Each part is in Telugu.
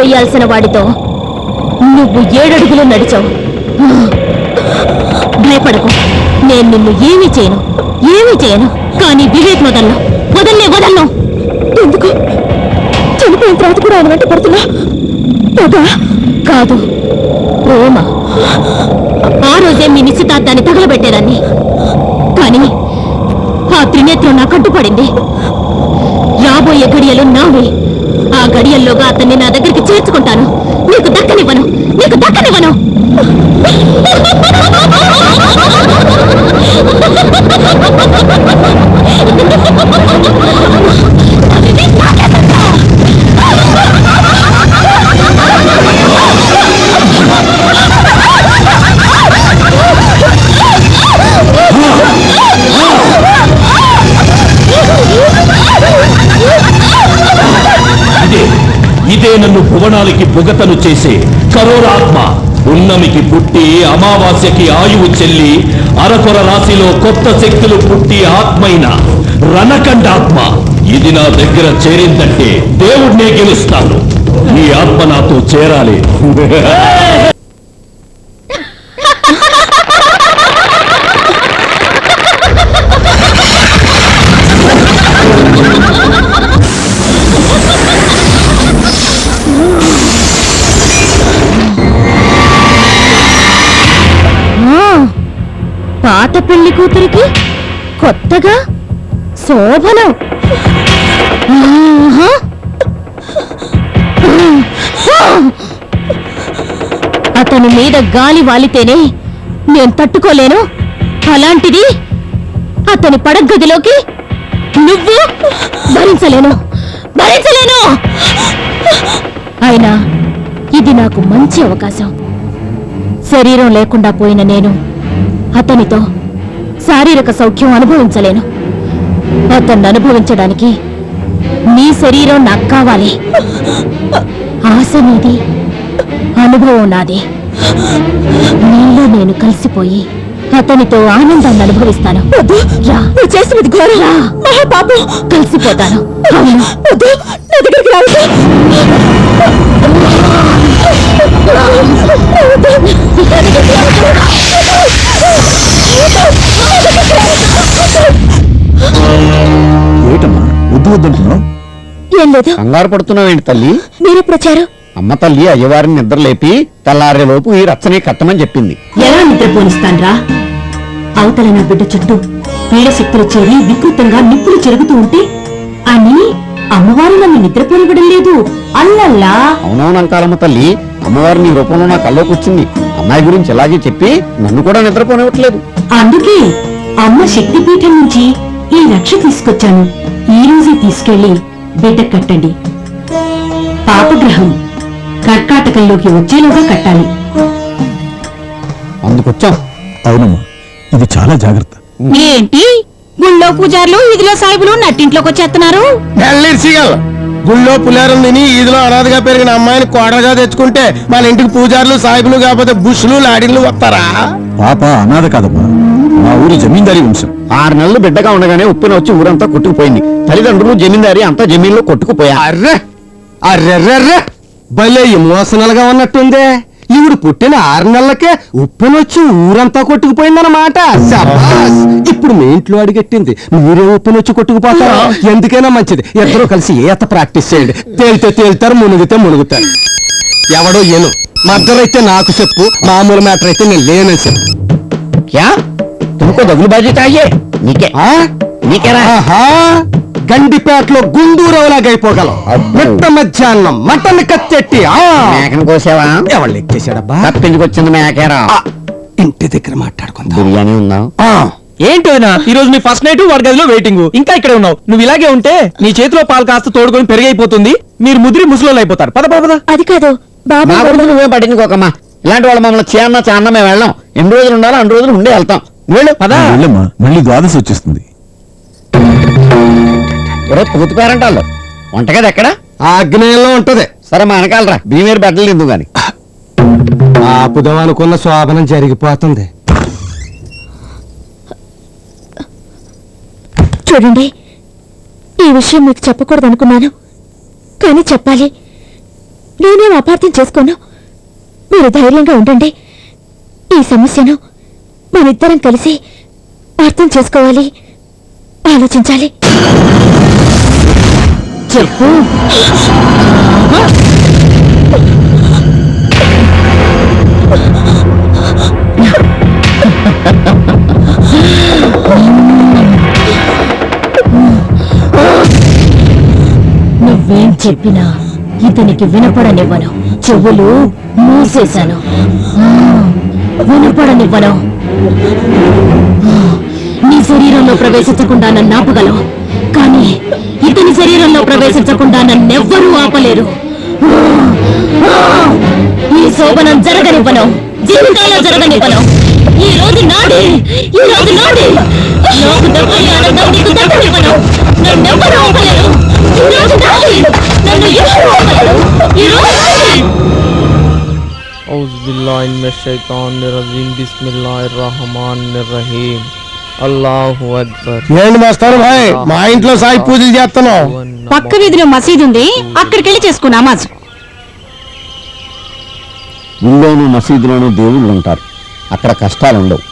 వేయాల్సిన వాడితో నువ్వు ఏడడుగులు నడిచావు. భయపడకు. నేను నిన్ను ఏమీ చేయను. ఏమీ చేయను. కానీ వివేక్ వదలను. వదల్లే వదలను. ఎందుకు? చనిపోయిన తర్వాత కూడా ఆయన వెంట పడుతున్నా? కాదు? ప్రేమ. ఆ రోజే మీ నిశ్చితార్థాన్ని తగలబెట్టేదాన్ని. కానీ ఆ త్రినేత్రం నా కట్టుపడింది రాబోయే ఘడియలు నావే. ఆ గడియల్లోగా అతన్ని నా దగ్గరికి చేర్చుకుంటాను. నీకు దక్కనివ్వను. నీకు దక్కనివ్వను. ఇదే నన్ను భువనాలకి బుగతను చేసే కరోరాత్మ. ఉన్నమికి పుట్టి అమావాస్యకి ఆయువు చెల్లి అరకొర రాశిలో కొత్త శక్తులు పుట్టి ఆత్మైన రణకండాత్మ ఇది నా దగ్గర చేరిందంటే దేవుడినే గెలుస్తాను. నీ ఆత్మ నాతో చేరాలి. పాత పెళ్ళి కూతురికి కొత్తగా శోభనం. ఆహా. అతని మీద గాలి వాలితేనే నేను తట్టుకోలేను. అలాంటిది అతని పడగదిలోకి నువ్వు భరించలేను. భరించలేను. అయినా ఇది నాకు మంచి అవకాశం. శరీరం లేకుండా పోయిన నేను అతనితో శారీరక సౌఖ్యం అనుభవించలేను. అతన్ని అనుభవించడానికి నీ శరీరం నాకు కావాలి. ఆశ నీది అనుభవం నాది. నీలో నేను కలిసిపోయి అతనితో ఆనందాన్ని అనుభవిస్తాను. చేసినది ఘోరరా పాపం కలిసిపోతాను. అవును. వద్దు వద్దంటున్నావు ఏం లేదు. కంగారు పడుతున్నావేంటి తల్లి? మీరెప్పుడు వచ్చారు? అమ్మ తల్లి అయ్యవారిని నిద్రలేపి తెల్లారేలోపు ఈ రచ్చని కట్టమని చెప్పింది. ఎలా నిద్రపోనిస్తాన్రా అవతల నా బిడ్డ చుట్టూ పీడశక్తులు చేరి వికృతంగా నిప్పులు చెరుగుతూ ఉంటే అని అమ్మవారు నన్ను నిద్రపోనివ్వడం లేదు. అల్లల్లా. అవునవునంకాలమ్మ తల్లి అమ్మవారి నీ రూపంలో నా కల్లోకి వచ్చింది. అమ్మాయి గురించి ఇలాగే చెప్పి నన్ను కూడా నిద్రపోనివ్వట్లేదు. అందుకే అమ్మ శక్తిపీఠం నుంచి ఈ రక్ష తీసుకొచ్చాను. ఈ రోజే తీసుకెళ్ళి బిడ్డ కట్టండి. పాపగ్రహం కర్కాటకంలోకి వచ్చేలోగా కట్టాలి. అందుకొచ్చాం. అవునమ్మా ఇది చాలా జాగ్రత్త. ఏంటి? గుళ్ళో పూజార్లు ఇదిలో సాయిబులు నట్టింట్లోకి వచ్చేస్తున్నారు? నెల్లిర్సిగల్ గుళ్ళో పులేరం తిని ఈదిలో అనాథగా పెరిగిన అమ్మాయిని కోడలుగా తెచ్చుకుంటే మన ఇంటికి పూజారులు సాయిబులు కాకపోతే బుష్లు లాడిన్లు వస్తారా? పాప అనాథ కాదమ్మా. మా ఊరి జమీందారీ వంశం. ఆరు నెలలు బిడ్డగా ఉండగానే ఉప్పిన వచ్చి ఊరంతా కొట్టుకుపోయింది. తల్లిదండ్రులు జమీందారి అంతా జమీన్లో కొట్టుకుపోయా. అర్రె! అర్రెర్రెర్రె భలే ఎమోషనల్గా ఉన్నట్టుందే. ఈవిడ పుట్టిన ఆరు నెలలకే ఉప్పెనొచ్చి ఊరంతా కొట్టుకుపోయిందన్నమాట. శబాస్. ఇప్పుడు మీ ఇంట్లో అడిగెట్టింది. మీరే ఉప్పెనొచ్చి కొట్టుకుపోతారా? ఎందుకైనా మంచిది. ఇద్దరు కలిసి ఏత ప్రాక్టీస్ చేయండి. తేలితే తేలుతారు మునిగితే మునుగుతారు. ఎవడో ఏను. అయితే నాకు చెప్పు. మామూలు మ్యాటర్ అయితే నేను లేనని చెప్పు. క్యా? తుమ్కో దగులు బాజీ చాయే నీకే? నీకేరా. గండిపేటలో గుండూరవలాగా అయిపోగలం అబ్బో. మిట్ట మధ్యాహ్నం మటన్ కత్తెట్టి ఆ! మేకను కోసావా? ఎవరు ఎక్కేశాడబ్బా తప్పించుకొచ్చింది మేకేరా. ఇంటి దగ్గర మాట్లాడుకుందాం. బిర్యానీ ఉందా? ఆ, ఏంటి వదినా ఈ రోజు నీ ఫస్ట్ నైట్ వాడి గదిలో వెయిటింగ్. ఇంకా ఇక్కడే ఉన్నావు. నువ్వు ఇలాగే ఉంటే నీ చేతిలో పాలు కాస్త తోడుకొని పెరిగైపోతుంది. మీరు ముదిరి ముసలోళ్ళు అయిపోతారు పద పద. అది కాదు. బాబు నువ్వే పట్టించుకోకమ్మా. ఇలాంటి వాళ్ళు మమ్మల్ని చేయన్న చాన్న మేము వెళ్ళాం. ఎన్ని రోజులు ఉండాలో అన్ని రోజులు ఉండే వెళ్తాం. వెళ్ళు? పద. వెళ్ళమ్మా మళ్ళీ ద్వాదశి వచ్చేస్తుంది. పూర్తి పేరంటాళ్ళు. వంటగది ఎక్కడ? ఆగ్నేయంలో ఉంటది. సరే మా వెనకాలరా. భీమేరు బెడ్డలు తిందు గాని. ఆపుదాం అనుకున్న శోభనం జరిగిపోతుంది. చూడండి ఈ విషయం మీకు చెప్పకూడదు అనుకున్నాను. కానీ చెప్పాలి. నేనేం అపార్థం చేసుకోను. మీరు ధైర్యంగా ఉండండి. ఈ సమస్యను మనిద్దరం కలిసి అర్థం చేసుకోవాలి ఆలోచించాలి. చెప్పు. నువ్వేం చెప్పినా ఇతనికి వినపడనివ్వను. చెవులు మూసేశాను. వినపడనివ్వను. నీ శరీరంలో ప్రవేశించకుండా నన్ను ఆపగలవు. కానీ ఇతని శరీరంలో ప్రవేశించకుండా నన్నెవ్వరూ ఆపలేరు. ఈ శోభనం జరగనివ్వను. జీవితంలో జరగనివ్వను. ఈ రోజు నాడే ఈ రోజు నాడే నాకు దక్కని ఆనందం నీకు దక్కనివ్వను నన్నెవ్వరూ ఆపలేరు. ఈ రోజు నాడే నన్ను ఎవరు ఆపలేరు. ఈ రోజు నాడే ఏంటి మాస్టర్ భాయ్? మా ఇంట్లో సాయి పూజలు చేస్తున్నావు. పక్క వీధిలో మసీదు ఉంది అక్కడికి వెళ్ళి చేసుకో నమాజ్. గుళ్ళోను మసీదులోను దేవుళ్ళు ఉంటారు. అక్కడ కష్టాలు ఉండవు.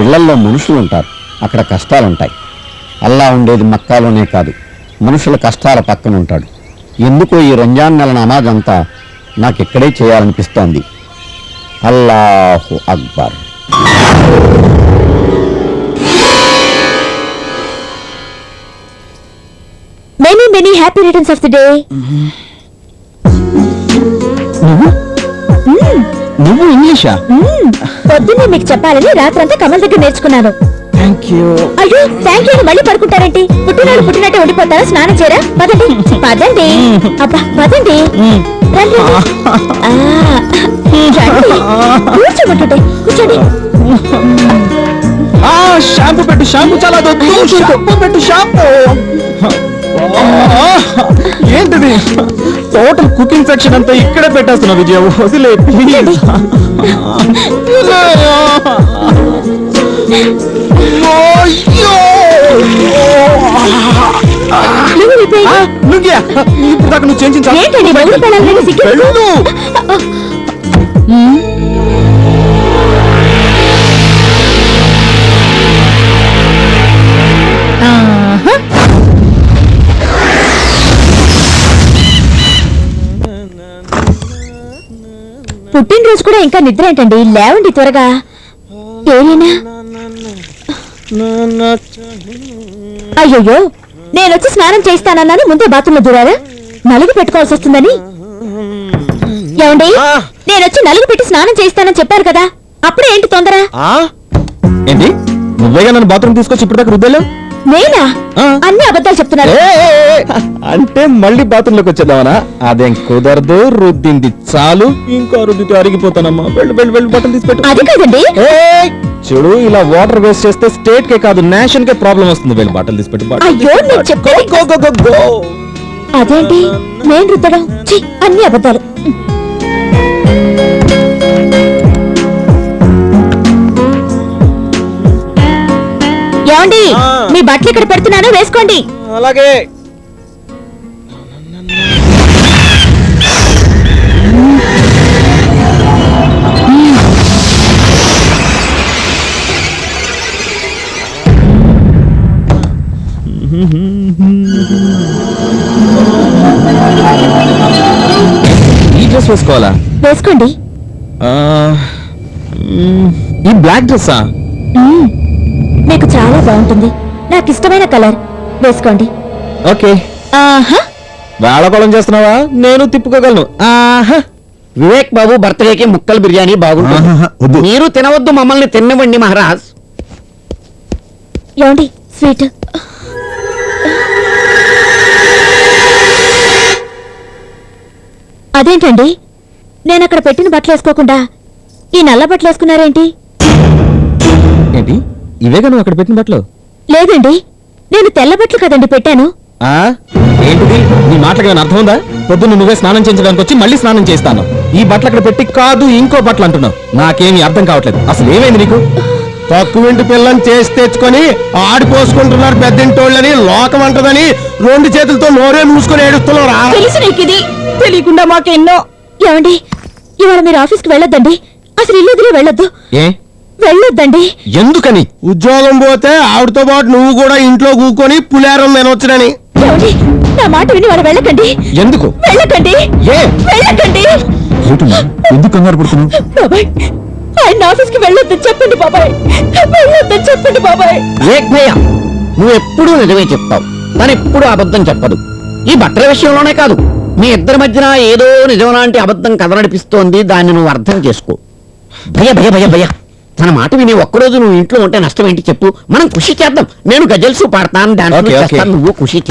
ఇళ్ళల్లో మనుషులు ఉంటారు. అక్కడ కష్టాలు ఉంటాయి అల్లా ఉండేది మక్కాలోనే కాదు. మనుషుల కష్టాల పక్కన ఉంటాడు. ఎందుకో ఈ రంజాన్ నెల నమాజ్ అంతా నాకు ఇక్కడే చేయాలనిపిస్తోంది. అల్లాహు Akbar. Many many happy returns of the day నువ్వు? ఇంగ్లీషా? పొద్దున్నే మీకు చెప్పాలని రాత్రంతా కమల్ దగ్గర నేర్చుకున్నాను. థ్యాంక్ యూ అయ్యో థ్యాంక్ యూ మళ్ళీ పడుకుంటారేంటి? పుట్టినాడు పుట్టినట్టే ఉండిపోతారా? స్నానం చేయరా? పదండి. పదండి. అబ్బా పదండి. రండి, కూర్చోండి షాంపూ పెట్టు షాంపూ చాలా షాంపూ పెట్టు షాంపూ. ఏంటిది? టోటల్ కుకింగ్ సెక్షన్ అంతా ఇక్కడే పెట్టేస్తున్నా విజయ. వదిలే ప్లీజ్ నువ్వు నువ్వు ఇప్పుడు దాకా నువ్వు. చేయించాలి ఏంటండి? మొగుడు పిల్లలని సిగ్గు? ఆహా. పుట్టినరోజు కూడా ఇంకా నిద్ర ఏంటండి? లేవండి త్వరగా. అయ్యయ్యో నేనొచ్చి స్నానం చేస్తానన్నాను ముందే బాత్రూంలో దూరారా? నలుగు పెట్టుకోవాల్సి వస్తుందని. ఏమండి? నేనొచ్చి నలుగు పెట్టి స్నానం చేస్తానని చెప్పారు కదా అప్పుడే ఏంటి తొందర? ఏంటి? నువ్వేగా నన్ను బాత్రూమ్ తీసుకొచ్చి ఇప్పుడు దాకా రుద్దాలు? నేనా? ఆ. అన్ని అబద్ధాలు చెప్తున్నారు. అంటే మళ్ళీ బాత్రూమ్లోకి వచ్చేద్దామనా? అదేం కుదరదు రుద్దింది చాలు. ఇంకో రుద్దితే అరిగిపోతానమ్మా. వెళ్ళు వెళ్ళు వెళ్ళు బట్టలు తీసి పెట్టు. అది కాదండి! చూడు ఇలా వాటర్ వేస్ట్ చేస్తే స్టేట్ కే కాదు నేషన్ కే ప్రాబ్లం వస్తుంది. వెళ్ళి బట్టలు తీసి పెట్టు బట్టలు అయ్యో నేను చెప్పేది గో, గో, గో, గో. అదేంటి? నేను రుద్దడం? ఛీ, అన్ని అబద్ధాలు. ఏమండి. మీ బట్టలు ఇక్కడ పెడుతున్నాను వేసుకోండి. అలాగే. ఈ డ్రెస్ వేసుకోవాలా? వేసుకోండి. ఈ బ్లాక్ డ్రెస్సా. మీకు చాలా బాగుంటుంది. నాకు ఇష్టమైన కలర్. వేసుకోండి. ఓకే. ఆహా. వేళకోళం చేస్తున్నావా? నేను తిప్పుకోగలను. ఆహా. వివేక్ బాబు బర్త్డేకి ముక్కలు బిర్యానీ బాగుంటుంది. మీరు తినవద్దు మమ్మల్ని తినవండి మహారాజ్. ఏమండి? స్వీట్. అదేంటండి? నేను అక్కడ పెట్టిన బట్టలు వేసుకోకుండా ఈ నల్ల బట్టలు వేసుకున్నారేంటి? ఏంటి? ఇవేగా నువ్వు అక్కడ పెట్టిన బట్టలు? లేదండి నేను తెల్ల బట్టలు కదండి పెట్టాను. ఆ? ఏంటిది? నీ మాటలకు ఏమైనా అర్థం ఉందా? పొద్దున్న నువ్వే స్నానం చేయించడానికి వచ్చి మళ్ళీ స్నానం చేస్తాను ఈ బట్టలు అక్కడ పెట్టి కాదు ఇంకో బట్టలు అంటున్నావు. నాకేమీ అర్థం కావట్లేదు. అసలు ఏమైంది నీకు? తక్కువ ఇంటి పిల్లని చేసి తెచ్చుకొని ఆడిపోసుకుంటున్నారు పెద్దింటోళ్ళని లోకం అంటదని రెండు చేతులతో నోరే మూసుకొని ఏడుస్తున్నారా తెలుసు నీకు ఇది. తెలియకుండా మాకెన్నో ఏమండి? ఇవాళ మీరు ఆఫీస్కి వెళ్ళొద్దండి. అసలు ఇల్లు వదిలి వెళ్ళొద్దు. ఏ? వెళ్ళొద్దండి. ఎందుకని? ఉద్యోగం పోతే ఆవిడతో పాటు నువ్వు కూడా ఇంట్లో కూకొని పులేరం తినొచ్చునని. ఏమండి? నా మాట విని వాళ్ళు వెళ్ళకండి. ఎందుకు? వెళ్ళకండి. ఏ? వెళ్ళకండి. ఎందుకు కంగారు పడుతున్నావు? బాబాయ్ ఆయన ఆఫీస్కి వెళ్ళొద్దని చెప్పండి బాబాయ్. వెళ్ళొద్దని చెప్పండి బాబాయ్. భయ్యా నువ్వు ఎప్పుడూ నిజమే చెప్తావు. తను ఎప్పుడూ అబద్ధం చెప్పదు. ఈ బట్టల విషయంలోనే కాదు. మీ ఇద్దరి మధ్యన ఏదో నిజం లాంటి అబద్ధం కథ నడిపిస్తోంది దాన్ని నువ్వు అర్థం చేసుకో. భయ భయ భయ భయ. తన మాట విని ఒక్కరోజు నువ్వు ఇంట్లో ఉంటే నష్టం ఏంటి చెప్పు. మనం కృషి చేద్దాం. నేను గజల్సు పాడతాను. చేస్తాను నువ్వు కృషి